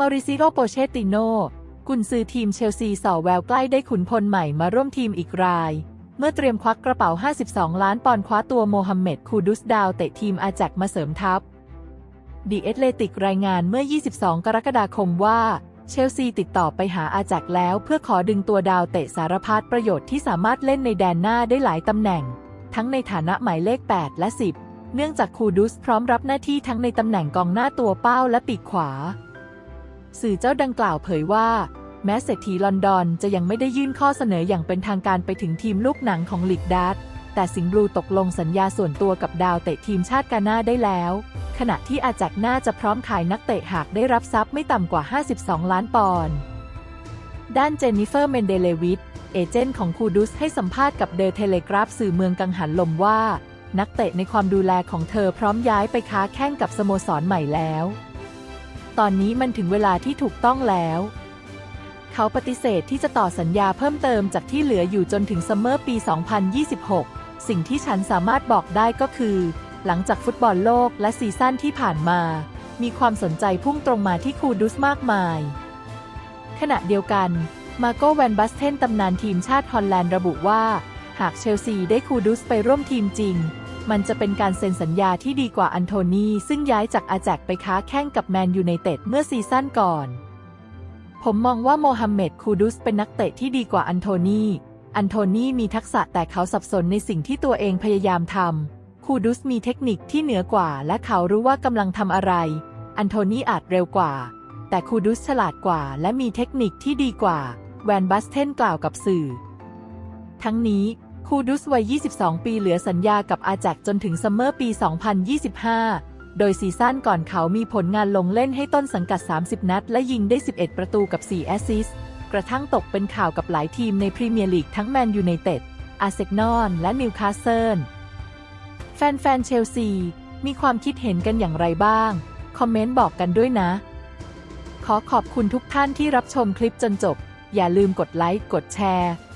มาริซิโอโปเชติโนกุนซือทีมเชลซีส่อแววใกล้ได้ขุนพลใหม่มาร่วมทีมอีกราย เมื่อเตรียมควักกระเป๋า 52 ล้านปอนด์คว้าตัวโมฮัมเหม็ดคูดุสดาวเตะทีมอาแจกมาเสริมทัพดีเอตเลติกรายงานเมื่อ 22 กรกฎาคมว่าเชลซีติดต่อไปหาอาแจกแล้วเพื่อขอดึงตัวดาวเตะสารพัดประโยชน์ที่สามารถเล่นในแดนหน้าได้หลายตำแหน่ง ทั้งในฐานะหมายเลข 8 และ 10 เนื่องจากคูดุสพร้อมรับหน้าที่ทั้งในตำแหน่งกองหน้าตัวเป้าและปีกขวา สื่อเจ้าดังกล่าวเผยว่า แม้เศรษฐีลอนดอนจะยังไม่ได้ยื่นข้อเสนออย่างเป็นทางการไปถึงทีมลูกหนังของลีกดัตแต่สิงห์บลูตกลงสัญญาส่วนตัวกับดาวเตะทีมชาติกาหน้าได้แล้ว ขณะที่อาแจกน่าจะพร้อมขายนักเตะหากได้รับทรัพย์ไม่ต่ำกว่า 52 ล้านปอนด์ด้านเจนนิเฟอร์เมนเดเลวิตเอเจนต์ของคูดุสให้สัมภาษณ์กับเดอะเทเลกราฟสื่อเมืองกังหันลมว่า นักเตะในความดูแลของเธอพร้อมย้ายไปค้าแข่งกับสโมสรใหม่แล้ว ตอนนี้มันถึงเวลาที่ถูกต้องแล้ว เขาปฏิเสธที่จะต่อสัญญาเพิ่มเติมจากที่เหลืออยู่จนถึงซัมเมอร์ปี 2026 สิ่งที่ฉันสามารถบอกได้ก็คือ หลังจากฟุตบอลโลกและซีซั่นที่ผ่านมา มีความสนใจพุ่งตรงมาที่คูดุสมากมาย ขณะเดียวกันมาโกแวนบัสเทนตำนานทีมชาติฮอลแลนด์ระบุว่า หากเชลซีได้คูดุสไปร่วมทีมจริง มันจะเป็นการเซ็นสัญญาที่ดีกว่าอันโทนีซึ่งย้ายจากอาแจกไปค้าแข่งกับแมนยูไนเต็ดเมื่อซีซั่นก่อน ผมมองว่าโมฮัมเหม็ดคูดุสเป็นนักเตะที่ดีกว่าอันโทนีอันโทนีมีทักษะแต่เขาสับสนในสิ่งที่ตัวเองพยายามทำคูดุสมีเทคนิคที่เหนือกว่า และเขารู้ว่ากำลังทำอะไร อันโทนีอาจเร็วกว่า แต่คูดุสฉลาดกว่า และมีเทคนิคที่ดีกว่า แวนบัสเทนกล่าวกับสื่อ ทั้งนี้ คูดุสวัย 22 ปีเหลือสัญญากับอาแจกจนถึงซัมเมอร์ปี 2025 โดยซีซั่นก่อนเขามีผลงานลงเล่นให้ต้นสังกัด 30 นัด และยิงได้ 11 ประตูกับ 4 แอสซิสต์กระทั่งตกเป็นข่าวกับหลายทีมในพรีเมียร์ลีกทั้งแมนยูไนเต็ด อาร์เซนอล และนิวคาสเซิล แฟนๆ เชลซี มีความคิดเห็นกันอย่างไรบ้าง คอมเมนต์บอกกันด้วยนะ ขอขอบคุณทุกท่านที่รับชมคลิปจนจบ อย่าลืมกดไลค์ กดแชร์